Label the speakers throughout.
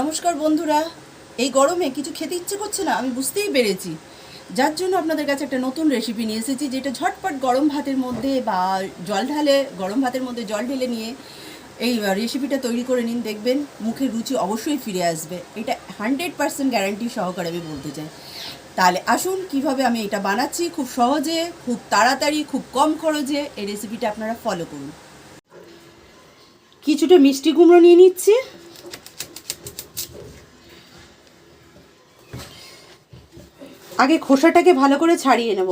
Speaker 1: নমস্কার বন্ধুরা। এই গরমে কিছু খেতে ইচ্ছে করছে না? আমি বুঝতেই পেরেছি। যার জন্য আপনাদের কাছে একটা নতুন রেসিপি নিয়ে এসেছি, যেটা ঝটপট গরম ভাতের মধ্যে বা জল ঢালে, গরম ভাতের মধ্যে জল ঢেলে নিয়ে এই রেসিপিটা তৈরি করে নিন, দেখবেন মুখের রুচি অবশ্যই ফিরে আসবে। এটা হান্ড্রেড পার্সেন্ট গ্যারান্টি সহকারে আমি বলতে চাই। তাহলে আসুন, কীভাবে আমি এটা বানাচ্ছি, খুব সহজে, খুব তাড়াতাড়ি, খুব কম খরচে এই রেসিপিটা আপনারা ফলো করুন। কিছুটা মিষ্টি কুমড়ো নিয়ে নিচ্ছি। আগে খোসাটাকে ভালো করে ছাড়িয়ে নেব।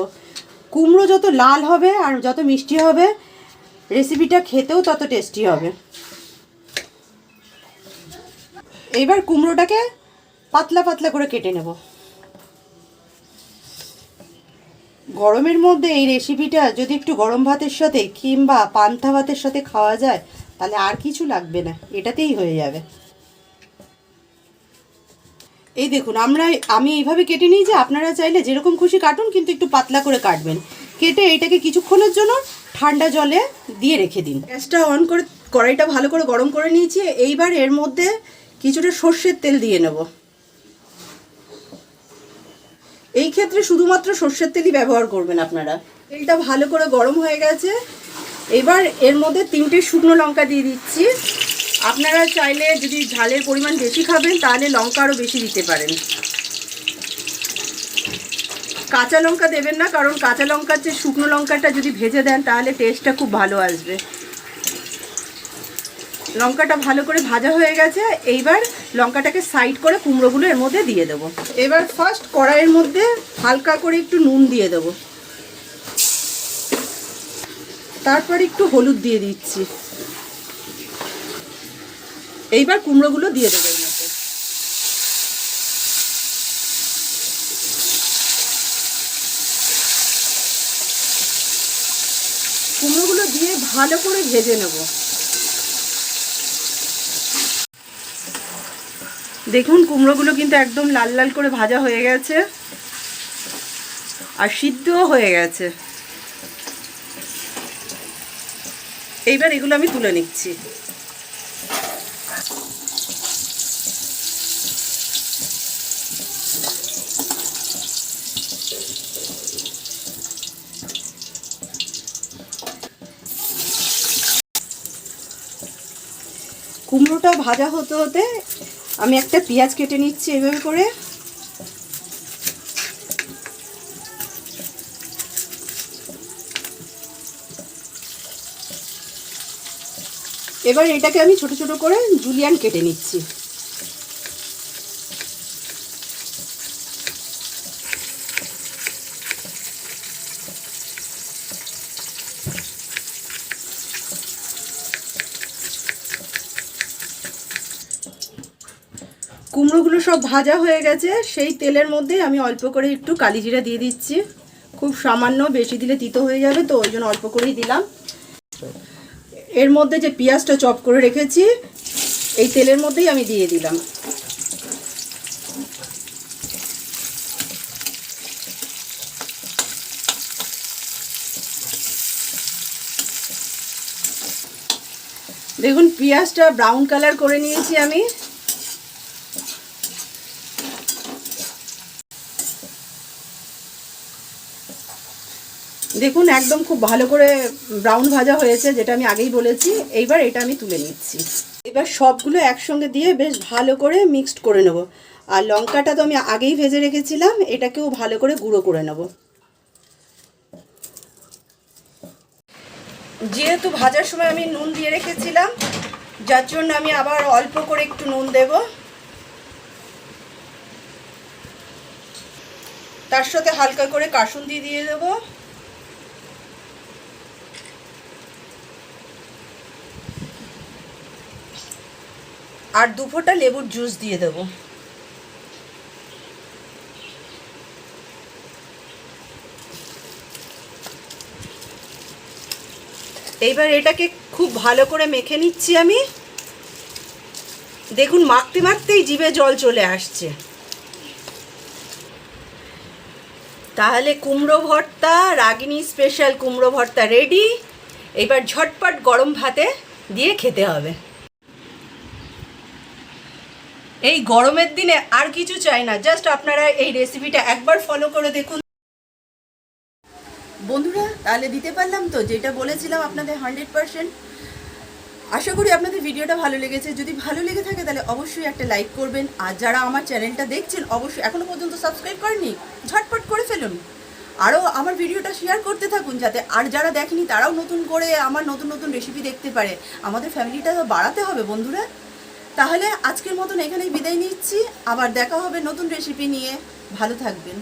Speaker 1: কুমড়ো যত লাল হবে আর যত মিষ্টি হবে রেসিপিটা খেতেও তত টেস্টি হবে। এইবার কুমড়োটাকে পাতলা পাতলা করে কেটে নেব। গরমের মধ্যে এই রেসিপিটা যদি একটু গরম ভাতের সাথে কিংবা পান্তা ভাতের সাথে খাওয়া যায়, তাহলে আর কিছু লাগবে না, এটাতেই হয়ে যাবে। এই দেখুন, আমরা আমি এইভাবে কেটে নিই যে আপনারা চাইলে যেরকম খুশি কাটুন, কিন্তু একটু পাতলা করে কাটবেন। কেটে এটাকে কিছুক্ষণের জন্য ঠান্ডা জলে দিয়ে রেখে দিন। গ্যাসটা অন করে কড়াইটা ভালো করে গরম করে নিয়েছি। এইবার এর মধ্যে কিছুটা সর্ষের তেল দিয়ে নেব। এই ক্ষেত্রে শুধুমাত্র সর্ষের তেলই ব্যবহার করবেন আপনারা। তেলটা ভালো করে গরম হয়ে গেছে। এবার এর মধ্যে তিনটে শুকনো লঙ্কা দিয়ে দিচ্ছি। আপনারা চাইলে যদি ঝালের পরিমাণ বেশি খাবেন, তাহলে লঙ্কা আরও বেশি দিতে পারেন। কাঁচা লঙ্কা দেবেন না, কারণ কাঁচা লঙ্কার যে শুকনো লঙ্কাটা যদি ভেজে দেন, তাহলে টেস্টটা খুব ভালো আসবে। লঙ্কাটা ভালো করে ভাজা হয়ে গেছে, এইবার লঙ্কাটাকে সাইড করে কুমড়োগুলো এর মধ্যে দিয়ে দেবো। এবার ফার্স্ট কড়াইয়ের মধ্যে হালকা করে একটু নুন দিয়ে দেবো। তারপর একটু হলুদ দিয়ে দিচ্ছি। এইবার কুমড়োগুলো দিয়ে দেবো কুমড়োগুলো দিয়ে ভালো করে ভেজে নেব। দেখুন, কুমড়োগুলো কিন্তু একদম লাল লাল করে ভাজা হয়ে গেছে আর সিদ্ধও হয়ে গেছে। এইবার এগুলো আমি তুলে নিচ্ছি। কুমড়োটা ভাজা হতে হতে আমি একটা পেঁয়াজ কেটে নিচ্ছি এভাবে করে। এবার এটাকে আমি ছোট ছোট করে জুলিয়ান কেটে নিচ্ছি। কুমড়োগুলো সব ভাজা হয়ে গেছে, সেই তেলের মধ্যে আমি অল্প করে একটু কালি জিরা দিয়ে দিচ্ছি। খুব সামান্য বেশি দিলে তিতো হয়ে যাবে, তো ওই জন্য অল্প করেই দিলাম। এর মধ্যে যে পেঁয়াজটা চপ করে রেখেছি, এই তেলের মধ্যেই আমি দিয়ে দিলাম। দেখুন, পেঁয়াজটা ব্রাউন কালার করে নিয়েছি আমি। দেখুন, একদম খুব ভালো করে ব্রাউন ভাজা হয়েছে, যেটা আমি আগেই বলেছি। এইবার এটা আমি তুলে নিচ্ছি। এবার সবগুলো একসঙ্গে দিয়ে বেশ ভালো করে মিক্সড করে নেব। আর লঙ্কাটা তো আমি আগেই ভেজে রেখেছিলাম, এটাকেও ভালো করে গুঁড়ো করে নেব। যেহেতু ভাজার সময় আমি নুন দিয়ে রেখেছিলাম, যার জন্য আমি আবার অল্প করে একটু নুন দেব। তার সাথে হালকা করে কাসুন্দি দিয়ে দেবো। আর দু ফোঁটা লেবুর জুস দিয়ে দেব। এইবার এটাকে খুব ভালো করে মেখে নিচ্ছি আমি। দেখুন, মাখতে মাখতেই জিভে জল চলে আসছে। তাহলে কুমড়ো ভর্তা, রাগিনী স্পেশাল কুমড়ো ভর্তা রেডি এবার ঝটপট গরম ভাতে দিয়ে খেতে হবে। এই গরমের দিনে আর কিছু চাই না। জাস্ট আপনারা এই রেসিপিটা একবার ফলো করে দেখুন। বন্ধুরা, তাহলে দিতে পারলাম তো? যেটা বলেছিলাম আপনাদের হান্ড্রেড পার্সেন্ট আশা করি আপনাদের ভিডিওটা ভালো লেগেছে। যদি ভালো লেগে থাকে, তাহলে অবশ্যই একটা লাইক করবেন। আর যারা আমার চ্যানেলটা দেখছেন, অবশ্যই এখনও পর্যন্ত সাবস্ক্রাইব করেনি ঝটপট করে ফেলুন। আরও আমার ভিডিওটা শেয়ার করতে থাকুন, যাতে আর যারা দেখেনি, তারাও নতুন করে আমার নতুন নতুন রেসিপি দেখতে পারে। আমাদের ফ্যামিলিটা তো বাড়াতে হবে, বন্ধুরা। তাহলে আজকের মতন এখানেই বিদায় নিচ্ছি। আবার দেখা হবে নতুন রেসিপি নিয়ে। ভালো থাকবেন।